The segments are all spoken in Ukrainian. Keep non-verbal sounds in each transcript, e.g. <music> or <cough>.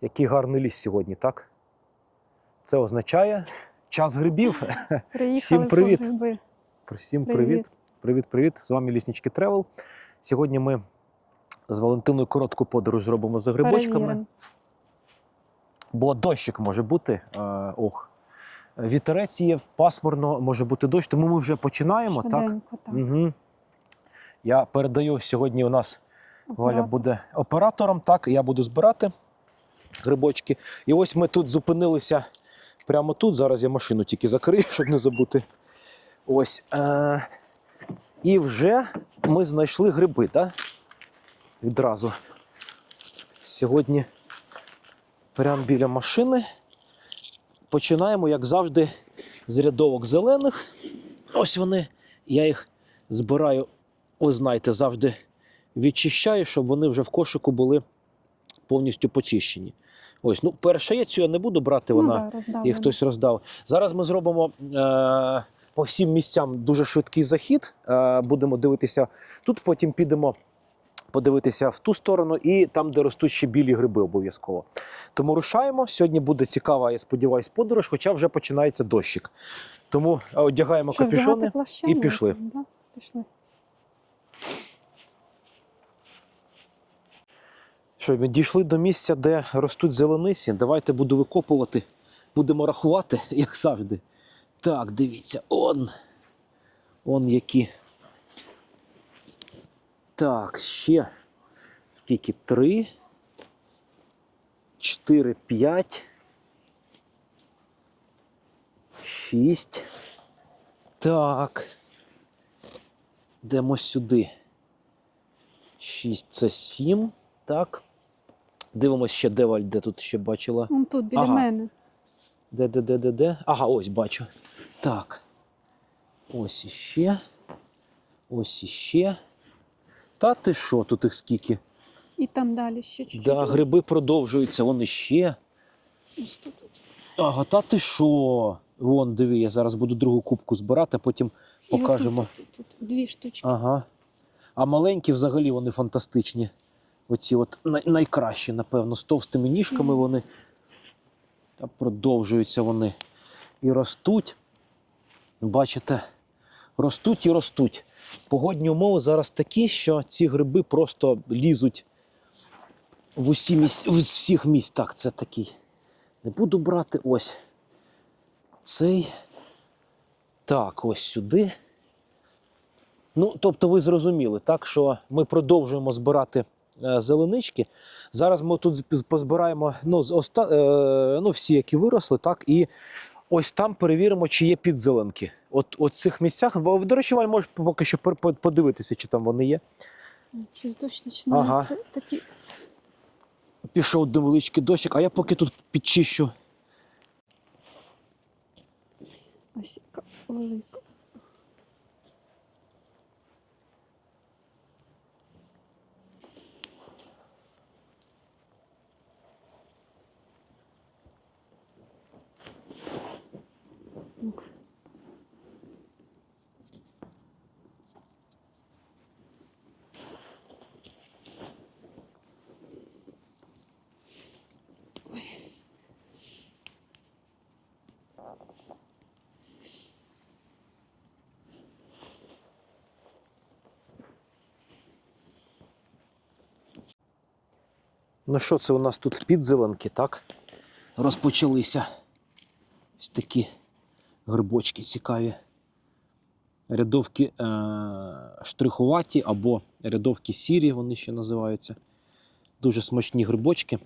Який гарний ліс сьогодні, так? Це означає час грибів. <laughs> Приїхали Всім привіт. гриби. Всім привіт. Привіт. Привіт, привіт. З вами Ліснички Тревел. Сьогодні ми з Валентиною коротку подорож зробимо за грибочками. Бо дощик може бути. Ох. Вітерець є, пасмурно, може бути дощ, тому ми вже починаємо, так? Швиденько, так. Угу. Я передаю сьогодні у нас Валя буде оператором, так, я буду збирати грибочки. І ось ми тут зупинилися прямо тут. Зараз я машину тільки закрию, <laughs> щоб не забути. Ось. Е- і вже ми знайшли гриби, так? Відразу. Сьогодні прямо біля машини. Починаємо, як завжди, з рядовок зелених. Ось вони. Я їх збираю, ви знаєте, завжди відчищаю, щоб вони вже в кошику були повністю почищені. Ось, ну, першаєцю я не буду брати, Ну, вона да, роздавлено. їх хтось роздав. Зараз ми зробимо е, по всім місцям дуже швидкий захід. Е, будемо дивитися тут, потім підемо подивитися в ту сторону і там, де ростуть ще білі гриби, обов'язково. Тому рушаємо. Сьогодні буде цікава, я сподіваюся, подорож, хоча вже починається дощик. Тому одягаємо капюшони. і пішли. Да? Пішли. Що, ми дійшли до місця, де ростуть зелениці. Давайте буду викопувати. Будемо рахувати, <laughs> як завжди. Так, дивіться, он. Он які. Так, ще. Скільки? Три. Чотири, п'ять. Шість. Так. Йдемо сюди. Шість це сім. Так. Дивимось ще, де Валь, де тут ще бачила. Вон тут, біля Ага. мене. Де, де, де, де, де? Ага, ось бачу. Так. Ось іще. Ось іще. Та ти що, тут їх скільки? І там далі ще чуть-чуть. Да, ось. гриби продовжуються, вони ще. Ось тут. Ага, та ти що? Вон, диви, я зараз буду другу кубку збирати, а потім І отут, покажемо. тут, тут, тут. Дві штучки. Ага. А маленькі взагалі вони фантастичні. Оці от найкращі, напевно, з товстими ніжками вони. Та продовжуються вони. І ростуть. Бачите, ростуть і ростуть. Погодні умови зараз такі, що ці гриби просто лізуть в усі місць, в всіх місць. Так, це такий. Не буду брати ось. Цей. Так, ось сюди. Ну, тобто ви зрозуміли, так, що ми продовжуємо збирати зеленички. Зараз ми тут позбираємо ну, з оста... е, ну, всі, які виросли, так, і ось там перевіримо, чи є підзеленки. От у цих місцях. До речі, Валь, можеш поки що подивитися, чи там вони є. Щось дощ починається. Такі... Пішов невеличкий дощик, а я поки тут підчищу. Ось яка велика. Ну що, це у нас тут підзеленки, так? Розпочалися. Ось такі грибочки цікаві. Рядовки е- штрихуваті або рядовки сірі, вони ще називаються. Дуже смачні грибочки.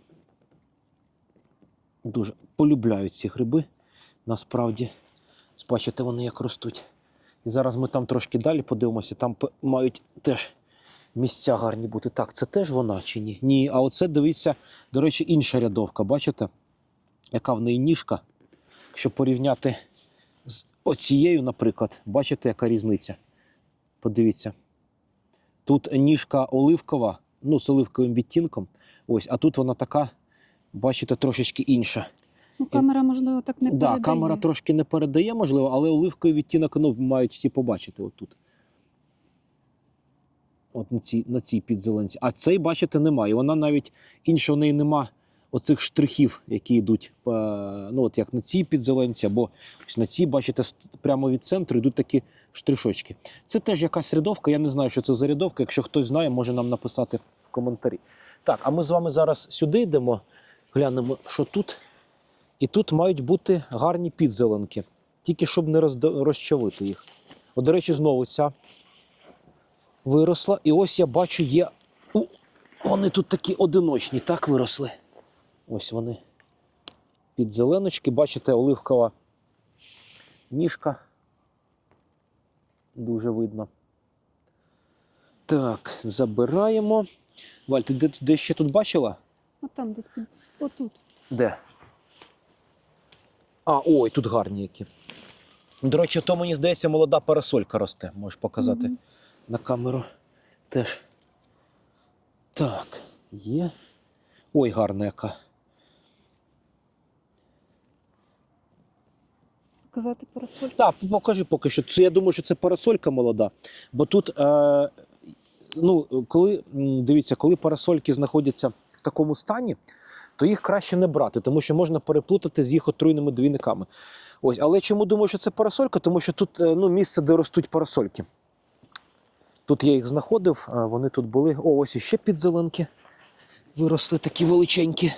Дуже полюбляють ці гриби. Насправді, бачите, вони як ростуть. І зараз ми там трошки далі подивимося, там мають теж місця гарні бути. Так, це теж вона чи ні? Ні, а оце дивіться, до речі, інша рядовка. Бачите, яка в неї ніжка? Якщо порівняти з оцією, наприклад, бачите, яка різниця? Подивіться. Тут ніжка оливкова, ну, з оливковим відтінком. Ось, а тут вона така, бачите, трошечки інша. Ну, камера, можливо, так не да, передає. камера трошки не передає, можливо, але оливковий відтінок ну, мають всі побачити отут. От на цій, на цій підзеленці. А цей, бачите, немає. Вона навіть іншого в неї нема оцих штрихів, які йдуть е, ну, от як на цій підзеленці, або ось на цій, бачите, прямо від центру йдуть такі штришочки. Це теж якась рядовка. Я не знаю, що це за рядовка. Якщо хтось знає, може нам написати в коментарі. Так, а ми з вами зараз сюди йдемо, глянемо, що тут. І тут мають бути гарні підзеленки, тільки щоб не розчавити їх. От, до речі, знову ця виросла. І ось я бачу, є. У, вони тут такі одиночні, так виросли. Ось вони. Підзеленочки, бачите, оливкова ніжка. Дуже видно. Так, забираємо. Валь, ти де, де ще тут бачила? От там десь під. Отут. Де? А, ой, тут гарні які. До речі, то мені здається, молода парасолька росте. Можеш показати Мгм. На камеру теж. Так, є. Ой, гарна яка. Показати парасоль. Так, покажи поки що. Це, я думаю, що це парасолька молода. Бо тут, е, ну, коли, дивіться, коли парасольки знаходяться в такому стані, то їх краще не брати, тому що можна переплутати з їх отруйними двійниками. Ось, але чому думаю, що це парасолька? Тому що тут е, ну, місце, де ростуть парасольки. Тут я їх знаходив, вони тут були. О, ось іще підзеленки виросли такі величенькі.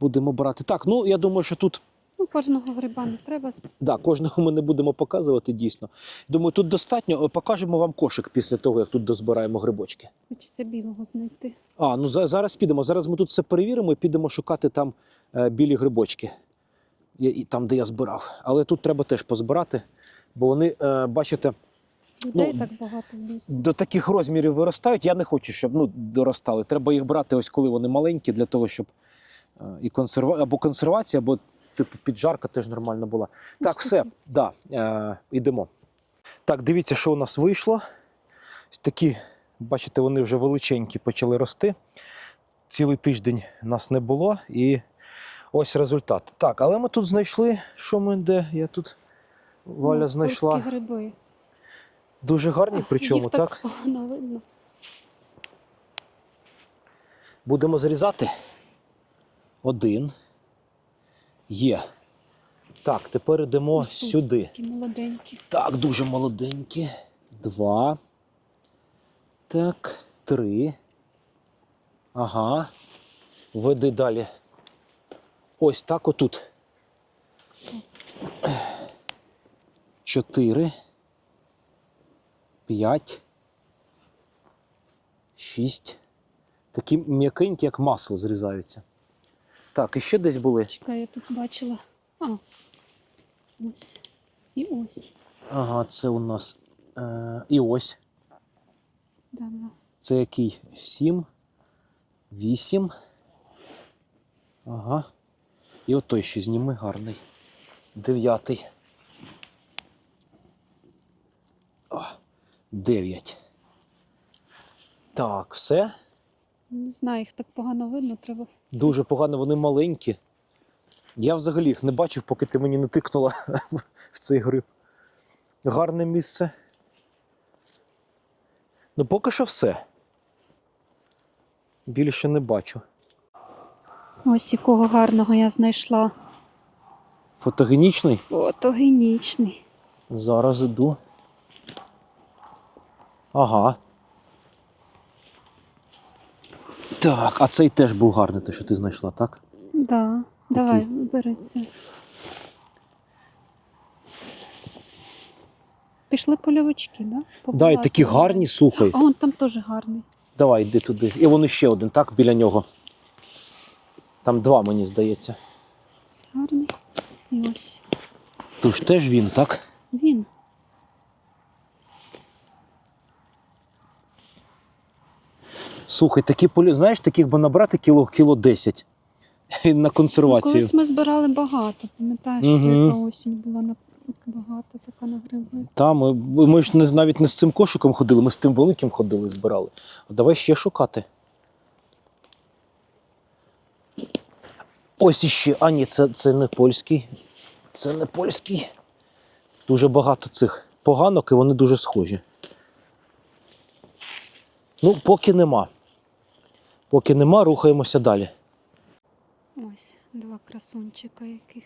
Будемо брати. Так, ну я думаю, що тут Ну, кожного гриба не треба. с- Да, кожного ми не будемо показувати дійсно. Думаю, тут достатньо. Покажемо вам кошик після того, як тут дозбираємо грибочки. Хочеться білого знайти. А, ну зараз підемо. Зараз ми тут все перевіримо і підемо шукати там е, білі грибочки. І, і там, де я збирав. Але тут треба теж позбирати, бо вони, е, бачите, Людей Ну, так багато в лісі. до таких розмірів виростають. Я не хочу, щоб ну, доростали. Треба їх брати ось коли вони маленькі, для того, щоб е, і консерва... або консервація, або типу піджарка теж нормально була. Так, все, да, е, йдемо. Так, дивіться, що у нас вийшло. Ось такі, бачите, вони вже величенькі почали рости. Цілий тиждень нас не було, і ось результат. Так, але ми тут знайшли, що ми де? Я тут Валя Ну, знайшла. Польські гриби. Дуже гарні, Їх причому, так, так? погано видно. Будемо зрізати. Один. Є. Так, тепер йдемо Ось тут. сюди. Такі молоденькі. Так, дуже молоденькі. Два. Так, три. Ага. Веди далі. Ось так отут. Чотири. П'ять. Шість. Такі м'якенькі, як масло, зрізаються. Так, і ще десь були. Чекай, я тут бачила. А. Ось. І ось. Ага, це у нас. Е, і ось. Да, да. Це який? Сім. Вісім. Ага. І от той ще зніми гарний. Дев'ятий. Дев'ять. Так, все. Не знаю, їх так погано видно, треба. Дуже погано, вони маленькі. Я взагалі їх не бачив, поки ти мені не тикнула <laughs> в цей гриб. Гарне місце. Ну поки що все. Більше не бачу. Ось якого гарного я знайшла. Фотогенічний? Фотогенічний. Зараз іду. Ага. Так, а цей теж був гарний, те, що ти знайшла, так? Да. Давай, бери це. Пішли польовички, да? Да, і такі гарні, слухай. А он там теж гарний. Давай, йди туди. І вон ще один, так, біля нього. Там два, мені здається. Гарний. І ось Тож теж він, так? він. Слухай, такі полі, знаєш, таких би набрати кіло, кіло 10 <laughs> на Ну, консервацію. колись ми збирали багато, пам'ятаєш, Мгм. яка осінь була на багато така на гриби. Та, ми, ми ж не, навіть не з цим кошиком ходили, ми з тим великим ходили, збирали. Давай ще шукати. Ось іще. А ні, це, це не польський. Це не польський. Дуже багато цих поганок і вони дуже схожі. Ну, поки нема. Поки нема, рухаємося далі. Ось два красунчика яких.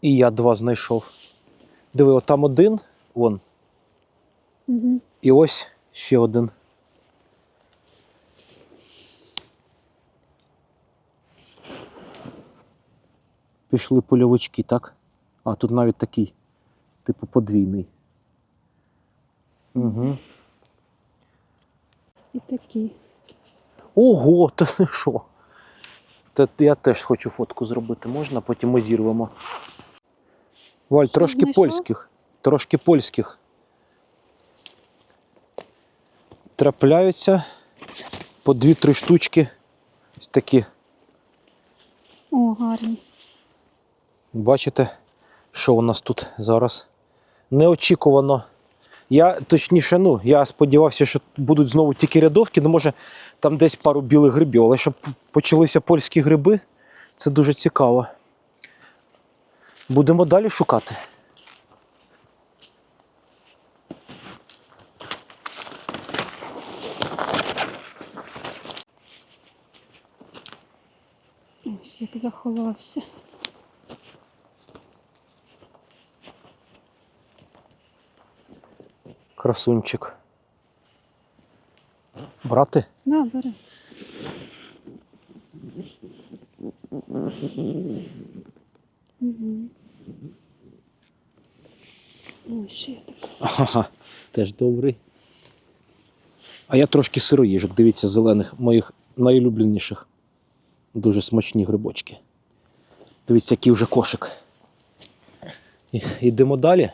І я два знайшов. Диви, отам один, вон, Угу. і ось ще один. Пішли польовички, так? А, тут навіть такий, типу, подвійний. Угу. І такі. Ого, та ти що? Та я теж хочу фотку зробити. Можна? Потім ми зірвемо. Валь, Що трошки знайшов? польських. Трошки польських. Трапляються по дві-три штучки. Ось такі. О, гарні. Бачите, що у нас тут зараз? Неочікувано. Я точніше, ну, я сподівався, що будуть знову тільки рядовки, ну може там десь пару білих грибів, але щоб почалися польські гриби, це дуже цікаво. Будемо далі шукати. Ось як заховався. Красунчик. Брати? Да, бери. Угу. Ось ще така. Ага, теж добрий. А я трошки сироїжок, дивіться, зелених, моїх найулюбленіших. Дуже смачні грибочки. Дивіться, який вже кошик. І- Йдемо далі.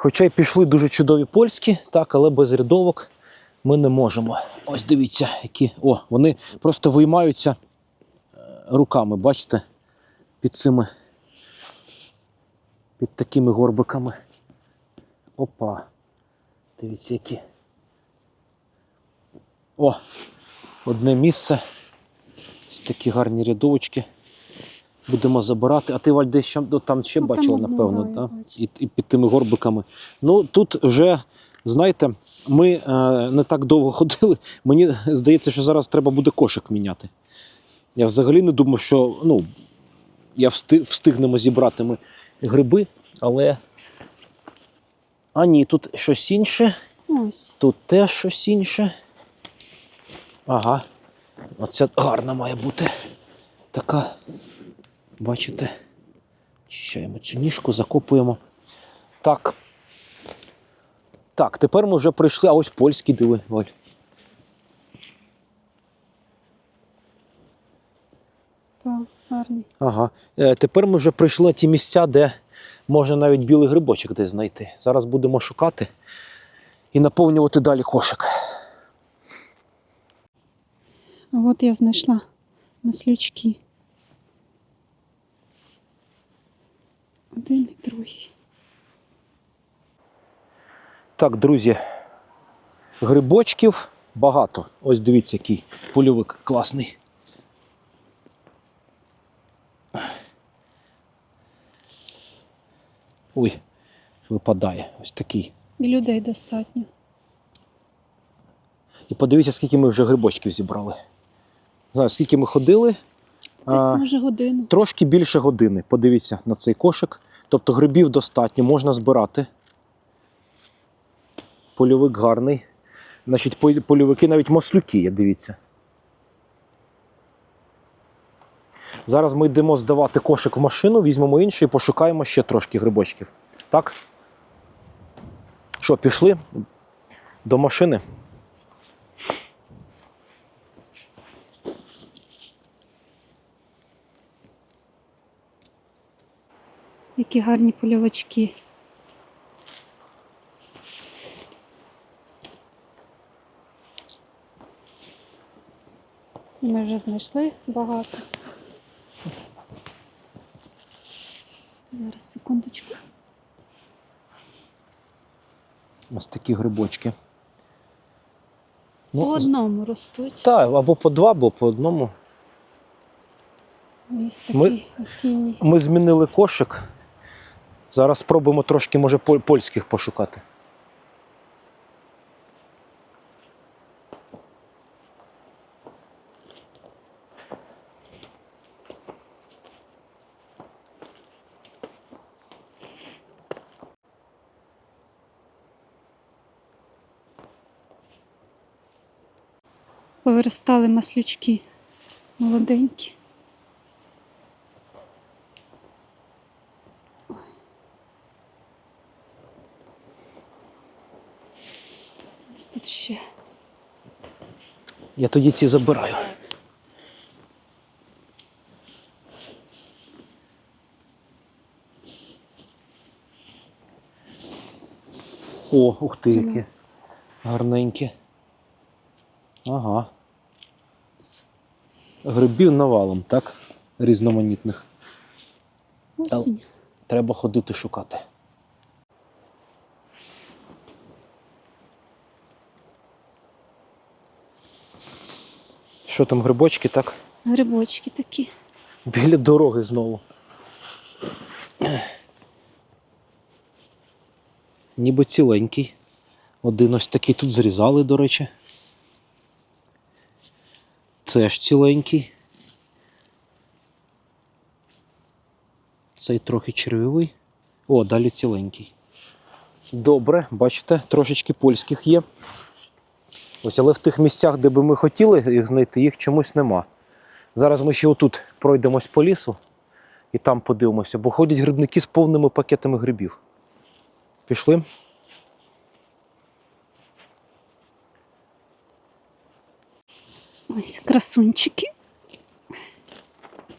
Хоча й пішли дуже чудові польські, так, але без рядовок ми не можемо. Ось дивіться, які. О, вони просто виймаються руками, бачите? Під цими. Під такими горбиками. Опа. Дивіться, які. О! Одне місце. Ось такі гарні рядовочки. Будемо забирати. А ти Валь, десь ще, ну, там ще Ну, бачила, одну, напевно, да. І, і під тими горбиками. Ну, тут вже, знаєте, ми е, не так довго <laughs> ходили. Мені здається, що зараз треба буде кошик міняти. Я взагалі не думав, що ну, я встиг, встигнемо зібрати ми гриби, але. А ні, тут щось інше, Ось. тут теж щось інше. Ага. Оце гарна має бути. Така. Бачите? Чищаємо цю ніжку, закопуємо. Так. Так, тепер ми вже прийшли, а ось польський диви, Валь. Так, гарний. Ага. Е, тепер ми вже прийшли на ті місця, де можна навіть білий грибочок десь знайти. Зараз будемо шукати і наповнювати далі кошик. А от я знайшла маслючки. Один і другий. Так, друзі, грибочків багато. Ось дивіться, який польовик класний. Ой, випадає ось такий. І людей достатньо. І подивіться, скільки ми вже грибочків зібрали. Не знаю, скільки ми ходили. Десь може годину. Трошки більше години. Подивіться на цей кошик. Тобто грибів достатньо, можна збирати. Польовик гарний. Значить, польовики навіть маслюки є, дивіться. Зараз ми йдемо здавати кошик в машину, візьмемо інший і пошукаємо ще трошки грибочків. Так? Що, пішли до машини? Які гарні польовачки. Ми вже знайшли багато. Зараз секундочку. Ось такі грибочки. По одному ростуть. Так, або по два, або по одному. Ліс Ми- осінній. Ми змінили кошик. Зараз спробуємо трошки, може, поль- польських пошукати. Повиростали маслючки молоденькі. Ось тут ще. Я тоді ці забираю. О, ух ти, які гарненькі. Ага. Грибів навалом, так? Різноманітних. Осінь. Треба ходити шукати. Що там, грибочки, так? Грибочки такі. Біля дороги знову. Ніби ціленький. Один ось такий тут зрізали, до речі. Це ж ціленький. Цей трохи червивий. О, далі ціленький. Добре, бачите, трошечки польських є. Ось, але в тих місцях, де би ми хотіли їх знайти, їх чомусь нема. Зараз ми ще отут пройдемось по лісу і там подивимося, бо ходять грибники з повними пакетами грибів. Пішли? Ось красунчики.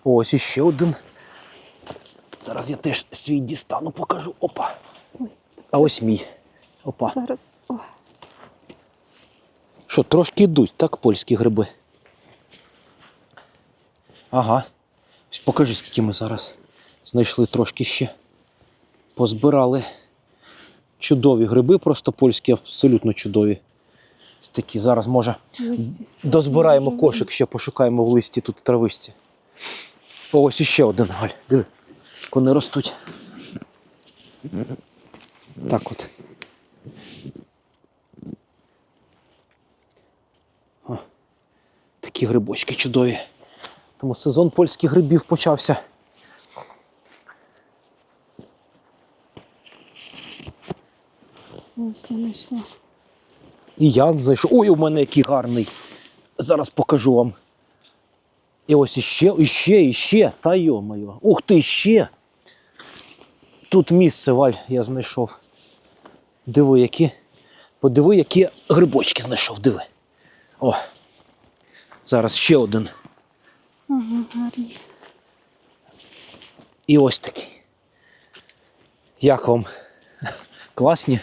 Ось іще один. Зараз я теж свій дістану, покажу. Опа. Ой, А ось мій. Опа. Зараз. О, Що, трошки йдуть, так, польські гриби? Ага. Ось покажи, скільки ми зараз знайшли трошки ще. Позбирали. Чудові гриби, просто польські, абсолютно чудові. Ось такі зараз може ось. дозбираємо Дуже кошик, ще пошукаємо в листі тут в травичці. О, ось іще один галь. Диви, вони ростуть. Так от. Такі грибочки чудові. Тому сезон польських грибів почався. Ось я знайшла. І я знайшов. Ой, у мене який гарний. Зараз покажу вам. І ось іще, іще, іще. Та йо-моє. Ух ти, ще. Тут місце, Валь, я знайшов. Диви, які. Подиви, які грибочки знайшов, диви. О. Зараз ще один. Ага, гарні. І ось такий. Як вам? Класні?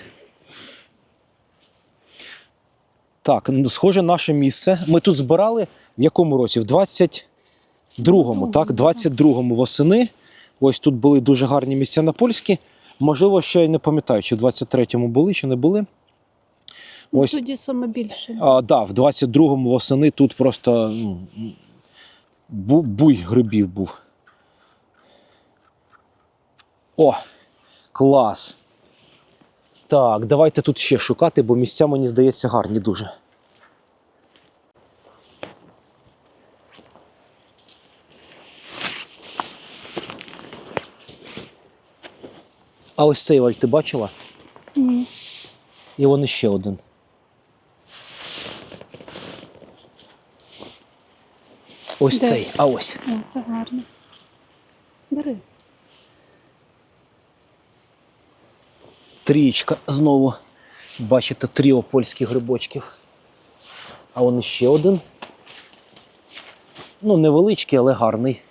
Так, схоже, наше місце. Ми тут збирали в якому році? В 22-му, так? 22-му восени. Ось тут були дуже гарні місця на польські. Можливо, ще й не пам'ятаю, чи в 23-му були, чи не були. Ну, Ось. Тоді саме більше. А, да, в 22-му восени тут просто ну, бу- буй грибів був. О, клас. Так, давайте тут ще шукати, бо місця, мені здається, гарні дуже. А ось цей Валь, ти бачила? Ні. І вон іще один. Ось Де? цей, а ось. О, це гарно. Бери. Трієчка знову. Бачите, тріо польських грибочків. А он ще один. Ну, невеличкий, але гарний.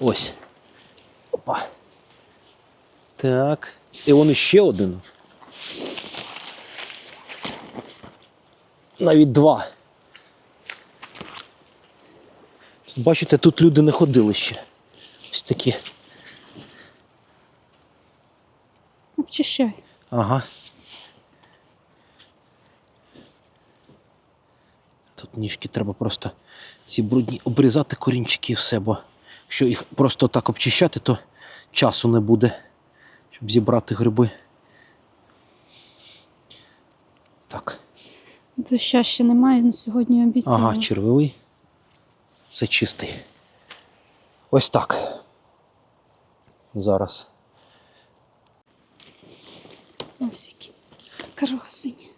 Ось. Опа. Так. І он ще один. Навіть два. Бачите, тут люди не ходили ще. Ось такі. Обчищай. Ага. Тут ніжки треба просто ці брудні обрізати корінчики і все, бо якщо їх просто так обчищати, то часу не буде, щоб зібрати гриби. Так. Доща ще немає, але сьогодні обіцяла. Ага, червивий. Це чистий. Ось так. Зараз. Ось які красені.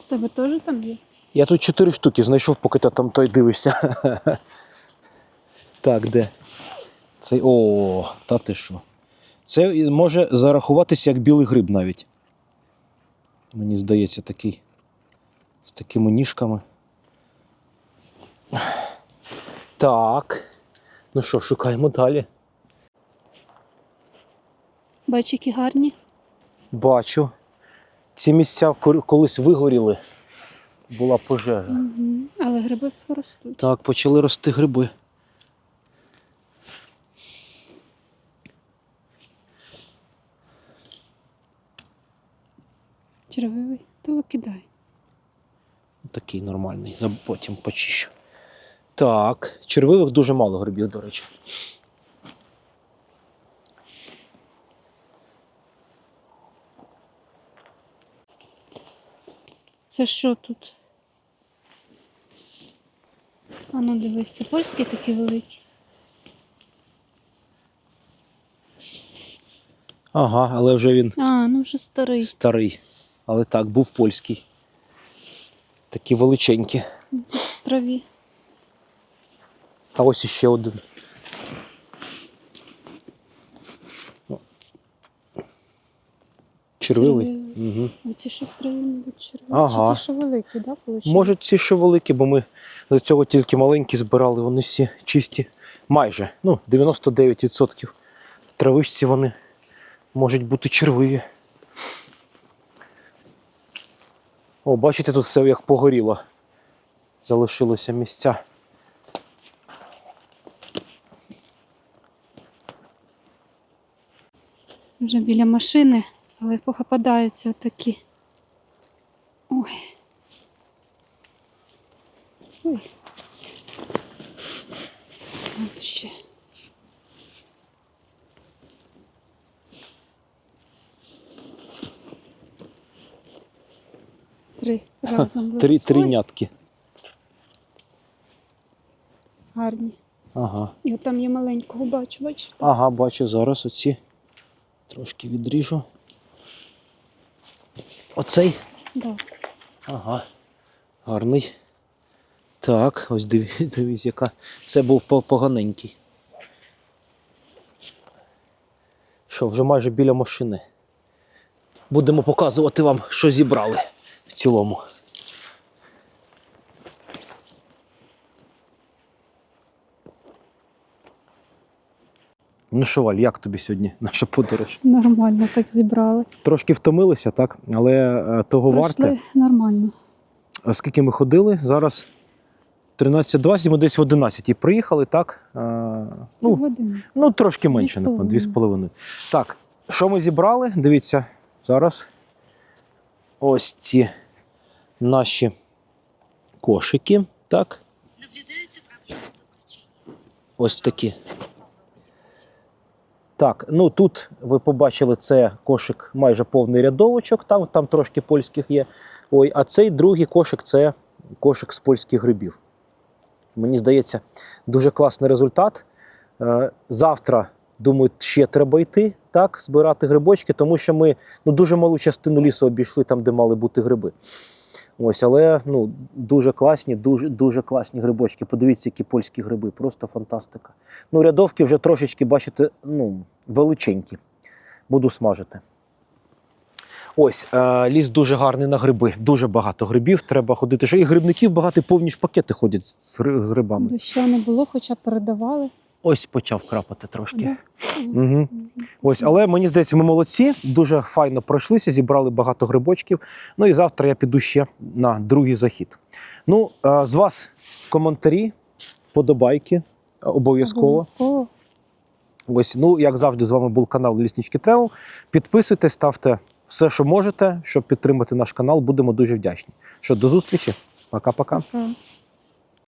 У тебе теж там є? Я тут чотири штуки знайшов, поки ти там той дивишся. <laughs> Так, де? Цей. О, та ти що? Це може зарахуватися як білий гриб навіть. Мені здається, такий. З такими ніжками. Так. Ну що, шукаємо далі. Бач, які гарні. Бачу. Ці місця колись вигоріли. Була пожежа. Угу. Але гриби поростуть. Так, почали рости гриби. Червивий, то викидай. Такий нормальний, за- потім почищу. Так, червивих дуже мало грибів, до речі. Це що тут? А ну дивись, це польські такі великі. Ага, але вже він А, ну вже старий. старий. Але так, був польський. Такі величенькі. В траві. А ось іще один. Червивий? Червивий. Угу. Оці що в траві, мабуть, червиві. Ага. Чи ті, що великі, так, да, виходить? Може, ці що великі, бо ми до цього тільки маленькі збирали, вони всі чисті. Майже. Ну, 99%. В травичці вони можуть бути червиві. О, бачите, тут все як погоріло. Залишилося місця. Вже біля машини, але попадаються такі. Ой. Ой. От ще. Три разом Три, вилазь. Ой. Гарні. Ага. І от там є маленького, бачу, бачиш? Ага, бачу, зараз оці трошки відріжу. Оцей. Да. Ага. Гарний. Так, ось дивись, <laughs> дивись, яка. Це був поганенький. Що, вже майже біля машини. Будемо показувати вам, що зібрали в цілому. Ну що, Валь, як тобі сьогодні наша подорож? Нормально так зібрали. Трошки втомилися, так? Але е, того варте. Пройшли нормально. А Скільки ми ходили? Зараз 13.20, ми десь в 11 і приїхали, так? Е, ну, Години. ну, трошки менше, напевно, 2,5. Так, що ми зібрали? Дивіться, зараз ось ці наші кошики, так? Ось такі. Так, ну тут ви побачили, це кошик майже повний рядовочок, там, там трошки польських є. Ой, а цей другий кошик це кошик з польських грибів. Мені здається, дуже класний результат. Е, Завтра, думаю, ще треба йти, так, збирати грибочки, тому що ми ну, дуже малу частину лісу обійшли там, де мали бути гриби. Ось, але ну, дуже класні, дуже, дуже класні грибочки. Подивіться, які польські гриби, просто фантастика. Ну, рядовки вже трошечки, бачите, ну, величенькі. Буду смажити. Ось, е, ліс дуже гарний на гриби. Дуже багато грибів. Треба ходити. Що і грибників багато повні ж пакети ходять з грибами. Доща не було, хоча передавали. Ось почав крапати трошки. Угу. Ось, але мені здається, ми молодці, дуже файно пройшлися, зібрали багато грибочків. Ну і завтра я піду ще на другий захід. Ну, з вас коментарі, вподобайки, обов'язково. Обов'язково. Ось, ну, як завжди, з вами був канал Ліснички Тревел. Підписуйтесь, ставте все, що можете, щоб підтримати наш канал. Будемо дуже вдячні. Що, до зустрічі. Пока-пока. Пока.